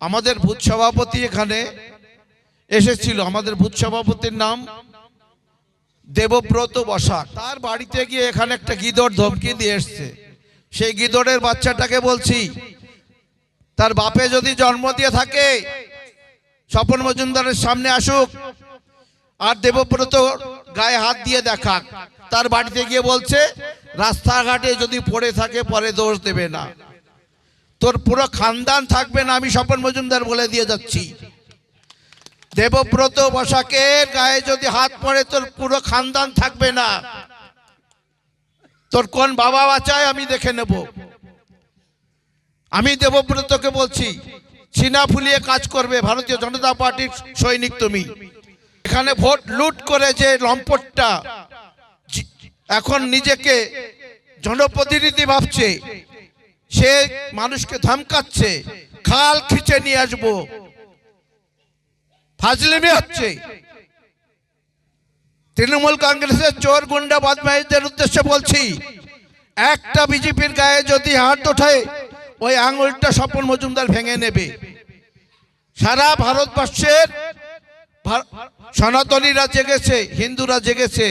আমাদের ভূত সভাপতি এখানে এসেছিল। আমাদের ভূত সভাপতির নাম দেবব্রত বসাক। তার বাড়িতে গিয়ে এখানে একটা গিদর ধমকি দিয়ে এসছে। সেই গিদড়ের বাচ্চাটাকে বলছি, তার বাপে যদি জন্ম দিয়ে থাকে, স্বপন মজুমদারের সামনে আসুক আর দেবব্রত গায়ে হাত দিয়ে দেখাক। তার বাড়িতে গিয়ে বলছে, রাস্তাঘাটে যদি পড়ে থাকে, পরে দোষ দেবে না। তোর পুরো খানদান থাকবে না, আমি স্বপন মজুমদার বলে দিয়ে যাচ্ছি। দেবব্রত বসাকের গায়ে যদি হাত পড়ে, তোর পুরো খানদান থাকবে না। তোর কোন বাবা বাঁচায় আমি দেখে নেব। আমি দেবব্রতকে বলছি সিনা ফুলিয়ে কাজ করবে, ভারতীয় জনতা পার্টির সৈনিক তুমি। এখানে ভোট লুট করে যে লম্পটটা এখন নিজেকে জনপ্রতিনিধি ভাবছে। সে মানুষকে ধমকাচ্ছে, খাল খিচে নিয়ে আসব। ফাজলিমি হচ্ছে। তৃণমূল কংগ্রেসের চোর গুন্ডা বদমাইশদের উদ্দেশ্যে বলছি, একটা বিজেপির গায়ে যদি হাত ওঠায় ওই আঙুলটা স্বপন মজুমদার ভেঙে নেবে। সারা ভারতবর্ষের সনাতনীরা জেগেছে, হিন্দুরা জেগেছে।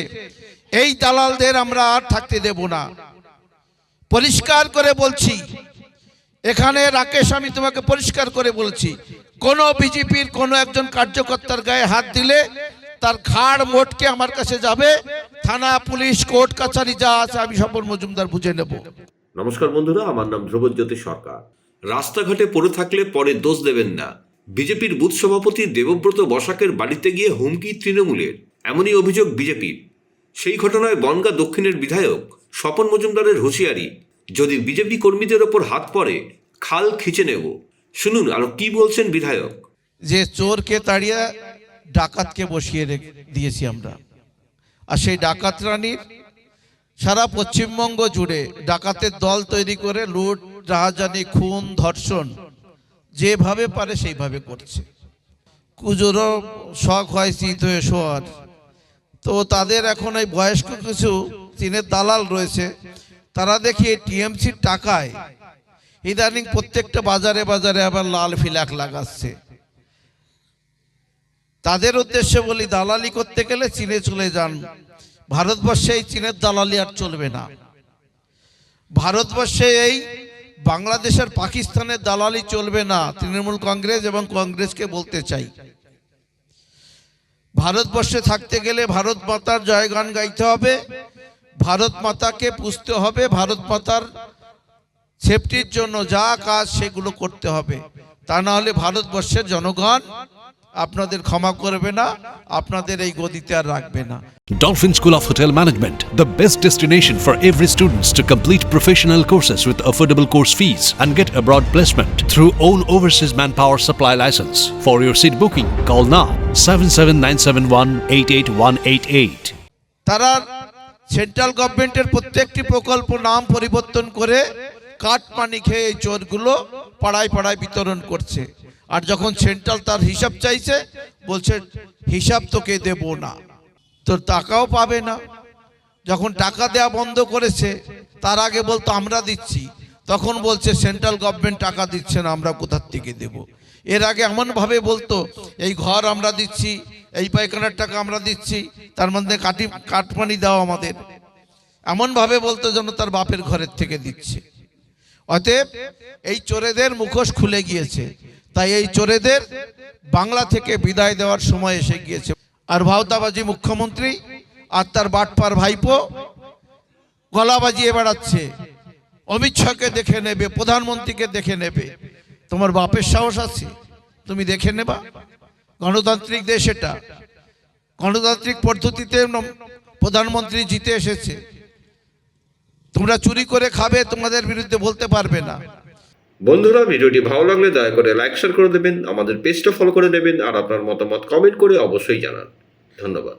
এই দালালদের আমরা আর থাকতে দেব না। পরিষ্কার করে বলছি। এখানে রাকেশ, আমি তোমাকে পরিষ্কার করে বলছি। কোন বিজেপির কোন একজন কার্যকর্তার গায়ে হাত দিলে তার ঘাড় মোটকে আমার কাছে যাবে। থানা, পুলিশ, কোর্ট, কাছারি যা আছে আমি স্বপন মজুমদার বুঝে নেব। নমস্কার বন্ধুরা, আমার নাম ধ্রুবজ্যোতি সরকার। রাস্তাঘাটে পড়ে থাকলে পরে দোষ দেবেন না। বিজেপির বুথ সভাপতি দেবব্রত বসাকের বাড়িতে গিয়ে হুমকি তৃণমূলের। এমনই অভিযোগ বিজেপির। সেই ঘটনায় বনগা দক্ষিণের বিধায়ক স্বপন মজুমদারের হুঁশিয়ারি, যদি বিজেপি কর্মীদের ওপর হাত পড়ে, খাল খিচে নেব। শুনুন, আরও কি বলছেন বিধায়ক? যে চোরকে তাড়িয়ে ডাকাতকে বসিয়ে দিয়েছি আমরা। আর সেই ডাকাত রানীর সারা পশ্চিমবঙ্গ জুড়ে ডাকাতের দল তৈরি করে লুট, রাহাজানি, খুন, ধর্ষণ, যেভাবে পারে সেইভাবে করছে। কুজোরও শখ হয় শীত হয়ে শোয়ার। তো তাদের এখন এই বয়স্ক কিছু চীনের দালাল রয়েছে, তারা দেখি টিএমসির টাকায় ইদানিং প্রত্যেকটা বাজারে বাজারে আবার লাল ফিলাক লাগাচ্ছে। তাদের উদ্দেশ্যে বলি, দালালি করতে গেলে চীনে চলে যান। ভারতবর্ষে এই চীনের দালালি আর চলবে না। ভারতবর্ষে এই বাংলাদেশের পাকিস্তানের দালালি চলবে না, তৃণমূল কংগ্রেস এবং কংগ্রেসকে বলতে চাই। ভারতবর্ষে থাকতে গেলে ভারত মাতার জয়গান গাইতে হবে ভারত মাতাকে পুষতে হবে ভারত মাতার সেফটির জন্য যা কাজ সেগুলো করতে হবে তা না হলে ভারতবর্ষের জনগণ আপনাদের ক্ষমা করবে না আপনাদের এই গদিতে আর রাখবে না Dolphin School of Hotel Management, the best destination for every students to complete professional courses with affordable course fees and get abroad placement through own overseas manpower supply license. For your seat booking, call now 77971 তারা central গভর্নমেন্টের প্রত্যেকটি প্রকল্প নাম পরিবর্তন করে cut money খেয়ে এই চোরগুলো পাড়ায় পাড়ায় বিতরণ করছে। আর যখন সেন্ট্রাল তার হিসাব চাইছে, বলছে, হিসাব তোকে দেব না। তোর টাকাও পাবে না। যখন টাকা দেয়া বন্ধ করেছে, তার আগে বলতো, আমরা দিচ্ছি। তখন বলছে সেন্ট্রাল গভর্নমেন্ট টাকা দিচ্ছে না, আমরা কোথার থেকে দেব? এর আগে এমনভাবে বলতো, এই ঘর আমরা দিচ্ছি এই পায়খানার টাকা আমরা দিচ্ছি, তার মধ্যে কাটি কাটমানি দাও আমাদের। এমনভাবে বলতো যেন তার বাপের ঘরের থেকে দিচ্ছে। অতএব এই চোরেদের মুখোশ খুলে গিয়েছে। তাই এই চোরেদের বাংলা থেকে বিদায় দেওয়ার সময় এসে গিয়েছে। আর ভাওতাবাজি মুখ্যমন্ত্রী আর তার বাটপার ভাইপো গলা বাজিয়ে বেড়াচ্ছে। অমিত শাহকে দেখে নেবে, প্রধানমন্ত্রীকে দেখে নেবে। তোমার বাপের সাহস আছে, তুমি দেখে নেবা। গণতান্ত্রিক দেশ এটা। গণতান্ত্রিক পদ্ধতিতে প্রধানমন্ত্রী জিতে এসেছে। তোমরা চুরি করে খাবে, তোমাদের বিরুদ্ধে বলতে পারবে না। বন্ধুরা, ভিডিওটি ভালো লাগলে দয়া করে লাইক শেয়ার করে দেবেন, আমাদের পেজটা ফলো করে দেবেন, আর আপনার মতামত কমেন্ট করে অবশ্যই জানান। ধন্যবাদ।